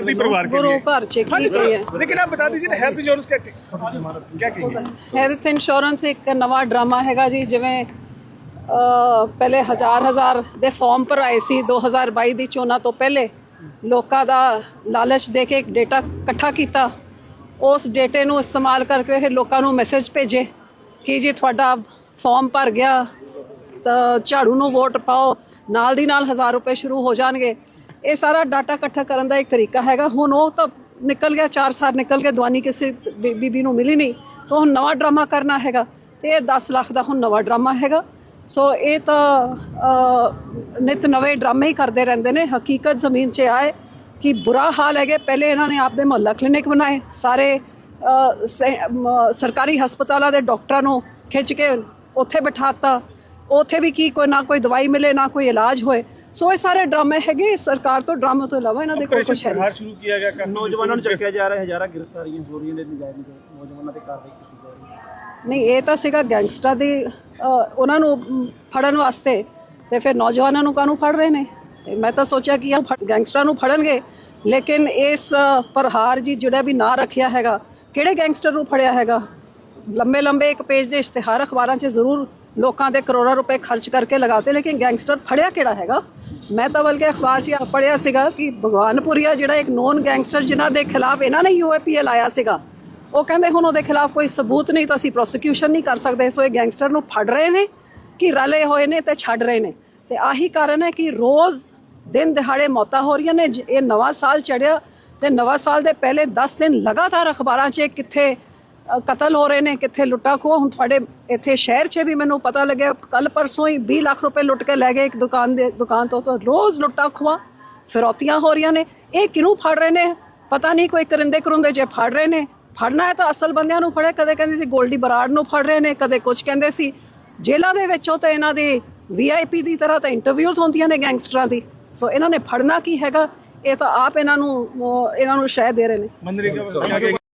ਦੀ परिवार के गुरु लिए घर च हाँ की जी, गई है लेकिन आप बता दीजिए ना हेल्थ इंश्योरेंस क्या क्या कहिए ਹੈਲਥ ਇੰਸ਼ੋਰੈਂਸ ਇੱਕ ਨਵਾਂ ਡਰਾਮਾ ਹੈਗਾ ਜੀ ਜਿਵੇਂ ਅ, ਪਹਿਲੇ ਹਜ਼ਾਰ ਹਜ਼ਾਰ ਦੇ ਫਾਰਮ ਭਰਾਏ ਸੀ 2022 ਦੀ ਚੋਣਾਂ ਤੋਂ ਪਹਿਲੇ ਲੋਕਾਂ ਦਾ ਲਾਲਚ ਦੇ ਕੇ ਇੱਕ ਡੇਟਾ ਇਕੱਠਾ ਕੀਤਾ ਉਸ ਡੇਟੇ ਨੂੰ ਇਸਤੇਮਾਲ ਕਰਕੇ ਫਿਰ ਲੋਕਾਂ ਨੂੰ ਮੈਸੇਜ ਭੇਜੇ ਕਿ ਜੀ ਤੁਹਾਡਾ ਫਾਰਮ ਭਰ ਗਿਆ ਤਾਂ ਝਾੜੂ ਨੂੰ ਵੋਟ ਪਾਓ ਨਾਲ ਦੀ ਨਾਲ 1000 ਰੁਪਏ ਸ਼ੁਰੂ ਹੋ ਜਾਣਗੇ ਇਹ ਸਾਰਾ ਡਾਟਾ ਇਕੱਠਾ ਕਰਨ ਦਾ ਇੱਕ ਤਰੀਕਾ ਹੈਗਾ। ਹੁਣ ਉਹ ਤਾਂ ਨਿਕਲ ਗਿਆ 4 ਸਾਲ ਨਿਕਲ ਗਿਆ ਦਵਾਨੀ ਕਿਸੇ ਬੀ- ਬੀਬੀ ਨੂੰ ਮਿਲੀ ਨਹੀਂ। ਤਾਂ ਹੁਣ ਨਵਾਂ ਡਰਾਮਾ ਕਰਨਾ ਹੈਗਾ ਤੇ ਇਹ 10 ਲੱਖ ਦਾ ਹੁਣ ਨਵਾਂ ਡਰਾਮਾ ਹੈਗਾ। ਸੋ ਇਹ ਤਾਂ ਅ, ਨਿਤ ਨਵੇਂ ਡਰਾਮੇ ਹੀ ਕਰਦੇ ਰਹਿੰਦੇ ਨੇ। ਹਕੀਕਤ ਜ਼ਮੀਨ 'ਚ ਆਏ ਕਿ ਬੁਰਾ ਹਾਲ ਹੈਗੇ। ਪਹਿਲੇ ਇਹਨਾਂ ਨੇ ਆਪਦੇ ਮੁਹੱਲਾ ਕਲੀਨਿਕ ਬਣਾਏ। ਸਾਰੇ ਸ- ਸਰਕਾਰੀ ਹਸਪਤਾਲਾਂ ਦੇ ਡਾਕਟਰਾਂ ਨੂੰ ਖਿੱਚ ਕੇ ਉੱਥੇ ਬਿਠਾਤਾ। ਉੱਥੇ ਵੀ ਕੀ ਕੋਈ ਨਾ ਕੋਈ ਦਵਾਈ ਮਿਲੇ ਨਾ ਕੋਈ ਇਲਾਜ ਹੋਏ। ਸੋ ਇਹ ਸਾਰੇ ਡਰਾਮੇ ਹੈਗੇ ਸਰਕਾਰ ਤੋਂ ਡਰਾਮੇ ਤੋਂ ਇਲਾਵਾ ਇਹਨਾਂ ਦੇ ਕੋਲ ਕੁਝ ਹੈ ਨਹੀਂ। ਸ਼ੁਰੂ ਕੀਤਾ ਗਿਆ ਨੌਜਵਾਨਾਂ ਨੂੰ ਚੱਕਿਆ ਜਾ ਰਿਹਾ ਹਜ਼ਾਰਾਂ ਗ੍ਰਿਫਤਾਰੀਆਂ ਹੋ ਰਹੀਆਂ ਨੇ ਨੌਜਵਾਨਾਂ ਤੇ ਕਾਰਵਾਈ ਕੀਤੀ ਜਾ ਰਹੀ ਹੈ। ਨਹੀਂ ਇਹ ਤਾਂ ਸੀਗਾ ਗੈਂਗਸਟਰ ਦੀ ਉਹਨਾਂ ਨੂੰ ਫੜਨ ਵਾਸਤੇ ਤੇ ਫਿਰ ਨੌਜਵਾਨਾਂ ਨੂੰ ਕਾਨੂੰ ਫੜ ਰਹੇ ਨੇ? ਮੈਂ ਤਾਂ ਸੋਚਿਆ ਕਿ ਇਹ ਗੈਂਗਸਟਰਾਂ ਨੂੰ ਫੜਨਗੇ ਲੇਕਿਨ ਇਸ ਪ੍ਰਹਾਰ ਜੀ ਜਿਹੜਾ ਵੀ ਨਾਂ ਰੱਖਿਆ ਹੈਗਾ ਕਿਹੜੇ ਗੈਂਗਸਟਰ ਨੂੰ ਫੜਿਆ ਹੈਗਾ? ਲੰਬੇ ਲੰਬੇ ਇੱਕ ਪੇਜ ਦੇ ਇਸ਼ਤਿਹਾਰ ਅਖਬਾਰਾਂ 'ਚ ਜ਼ਰੂਰ ਲੋਕਾਂ ਦੇ ਕਰੋੜਾਂ ਰੁਪਏ ਖਰਚ ਕਰਕੇ ਲਗਾਤੇ, ਲੇਕਿਨ ਗੈਂਗਸਟਰ ਫੜਿਆ ਕਿਹੜਾ ਹੈਗਾ? ਮੈਂ ਤਾਂ ਬਲਕਿ ਅਖਬਾਰ 'ਚ ਇਹ ਪੜਿਆ ਸੀਗਾ ਕਿ ਭਗਵਾਨਪੁਰੀਆ ਜਿਹੜਾ ਇੱਕ ਨੋਨ ਗੈਂਗਸਟਰ ਜਿਨ੍ਹਾਂ ਦੇ ਖਿਲਾਫ ਇਹਨਾਂ ਨੇ ਯੂਏਪੀਏ ਲਾਇਆ ਸੀਗਾ, ਉਹ ਕਹਿੰਦੇ ਹੁਣ ਉਹਦੇ ਖਿਲਾਫ ਕੋਈ ਸਬੂਤ ਨਹੀਂ ਤਾਂ ਅਸੀਂ ਪ੍ਰੋਸੀਕਿਊਸ਼ਨ ਨਹੀਂ ਕਰ ਸਕਦੇ। ਸੋ ਇਹ ਗੈਂਗਸਟਰ ਨੂੰ ਫੜ ਰਹੇ ਨੇ ਕਿ ਰਲੇ ਹੋਏ ਨੇ ਤੇ ਛੱਡ ਰਹੇ ਨੇ। ਤੇ ਆਹੀ ਕਾਰਨ ਹੈ ਕਿ ਰੋਜ਼ ਦਿਨ ਦਿਹਾੜੇ ਮੌਤਾਂ ਹੋ ਰਹੀਆਂ ਨੇ। ਜ- ਇਹ ਨਵਾਂ ਸਾਲ ਚੜਿਆ ਤੇ ਨਵਾਂ ਸਾਲ ਦੇ ਪਹਿਲੇ 10 ਦਿਨ ਲਗਾਤਾਰ ਅਖਬਾਰਾਂ 'ਚ ਕਿੱਥੇ ਕਤਲ ਹੋ ਰਹੇ ਨੇ ਕਿੱਥੇ ਲੁੱਟਾ ਖੋ ਹੁਣ ਤੁਹਾਡੇ ਇੱਥੇ ਸ਼ਹਿਰ 'ਚ ਵੀ ਮੈਨੂੰ ਪਤਾ ਲੱਗਿਆ ਕੱਲ ਪਰਸੋਂ ਹੀ 20 ਲੱਖ ਰੁਪਏ ਲੁੱਟ ਕੇ ਲੈ ਗਏ ਇੱਕ ਦੁਕਾਨ ਦੇ ਦੁਕਾਨ ਤੋਂ ਤਾਂ ਰੋਜ਼ ਲੁੱਟਾ ਖਵਾ ਫਿਰੌਤੀਆਂ ਹੋ ਰਹੀਆਂ ਨੇ। ਇਹ ਕਿਨੂੰ ਫੜ ਰਹੇ ਨੇ? ਪਤਾ ਨਹੀਂ ਕੋਈ ਕਰਿੰਦੇ ਕਰੁੰਦੇ ਜੇ ਫੜ ਰਹੇ ਨੇ। ਫੜਨਾ ਹੈ ਤਾਂ ਅਸਲ ਬੰਦਿਆਂ ਨੂੰ ਫੜੇ ਕਦੇ ਕਹਿੰਦੇ ਸੀ ਗੋਲਡੀ ਬਰਾੜ ਨੂੰ ਫੜ ਰਹੇ ਨੇ ਕਦੇ ਕੁਝ ਕਹਿੰਦੇ ਸੀ। ਜੇਲ੍ਹਾਂ ਦੇ ਵਿੱਚੋਂ ਤਾਂ ਇਹਨਾਂ ਦੀ ਵੀਆਈਪੀ ਦੀ ਤਰ੍ਹਾਂ ਤਾਂ ਇੰਟਰਵਿਊਜ਼ ਹੁੰਦੀਆਂ ਨੇ ਗੈਂਗਸਟਰਾਂ ਦੀ। ਸੋ ਇਹਨਾਂ ਨੇ ਫੜਨਾ ਕੀ ਹੈਗਾ? ਇਹ ਤਾਂ ਆਪ ਇਹਨਾਂ ਨੂੰ ਇਹਨਾਂ ਨੂੰ ਸ਼ਹਿ ਦੇ ਰਹੇ ਨੇ।